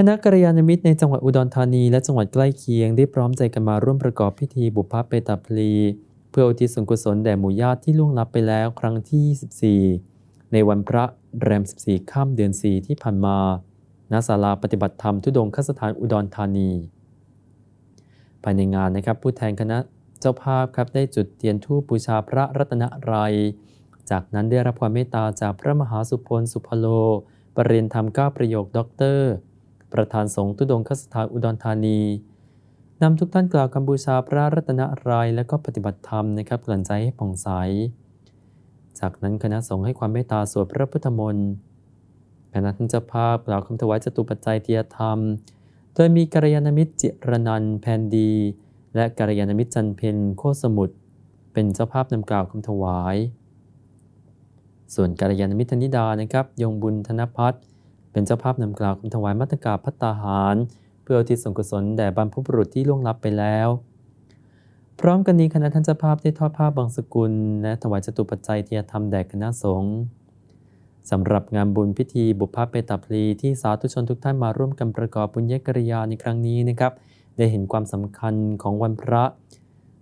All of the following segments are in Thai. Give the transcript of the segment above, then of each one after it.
คณะกัลยาณมิตรในจังหวัดอุดรธานีและจังหวัดใกล้เคียงได้พร้อมใจกันมาร่วมประกอบพิธีบุพเพตาพลี เพื่ออุทิศส่วนกุศลแด่หมู่ญาติที่ล่วงลับไปแล้วครั้งที่ 24 ในวันพระแรม 14 ข้ามเดือน 4 ที่ผ่านมาณศาลาปฏิบัติธรรมทุดงคสถานอุดรธานี ภายในงานนะครับผู้แทนคณะเจ้าภาพครับได้จุดเทียนธูปบูชาพระรัตนรัย จากนั้นได้รับความเมตตาจากพระมหาสุพลสุพโล ปรริญธรรมเก้าประโยคด็อกเตอร์ ประธานสงฆ์ทุดงคสถานอุดรธานีนำทุกท่านกล่าวคำบูชาพระรัตนรัยและก็ปฏิบัติธรรมนะครับกลั่นใจให้ผ่องใส จากนั้นคณะสงฆ์ให้ความเมตตาสวดพระพุทธมนต์คณะท่านเจ้าภาพกล่าวคำถวายจตุปัจจัยเทียธรรม โดยมีกัลยาณมิตรจิรนันแพนดี และกัลยาณมิตรจันเพนโคสมุทรเป็นเจ้าภาพนำกล่าวคำถวาย ส่วนกัลยาณมิตรธนิดานะครับ ยงบุญธนพัฒน์ เป็นเจ้าภาพนำกล่าวคำถวายมัตตกาพัตตาหาร เพื่ออุทิศส่วนกุศลแด่บรรพบุรุษที่ล่วงลับไปแล้ว พร้อมกันนี้คณะท่านเจ้าภาพได้ทอดผ้าบางสกุล และถวายจตุปัจจัยเทียธรรมแด่คณะสงฆ์สำหรับงานบุญพิธีบุพเพเปตาพลีที่สาธุชนทุกท่านมาร่วมกันประกอบบุญญกริยาในครั้งนี้นะครับ ได้เห็นความสำคัญของวันพระ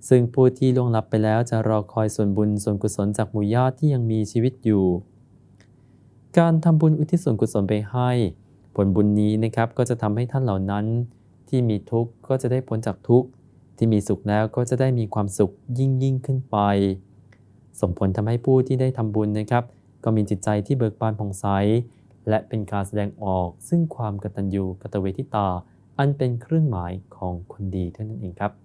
ซึ่งผู้ที่ล่วงลับไปแล้วจะรอคอยส่วนบุญส่วนกุศลจากหมู่ญาติที่ยังมีชีวิตอยู่ การทำบุญอุทิศส่วนกุศลไปให้ ผลบุญนี้นะครับก็จะทำให้ท่านเหล่านั้น ที่มีทุกข์ก็จะได้พ้นจากทุกข์ ที่มีสุขแล้วก็จะได้มีความสุขยิ่งยิ่งขึ้นไป ส่งผลทำให้ผู้ที่ได้ทำบุญนะครับ ก็มีจิตใจที่เบิกบานผ่องใส และเป็นการแสดงออก ซึ่งความกตัญญูกตเวทิตา อันเป็นเครื่องหมายของคนดีเท่านั้นเองครับ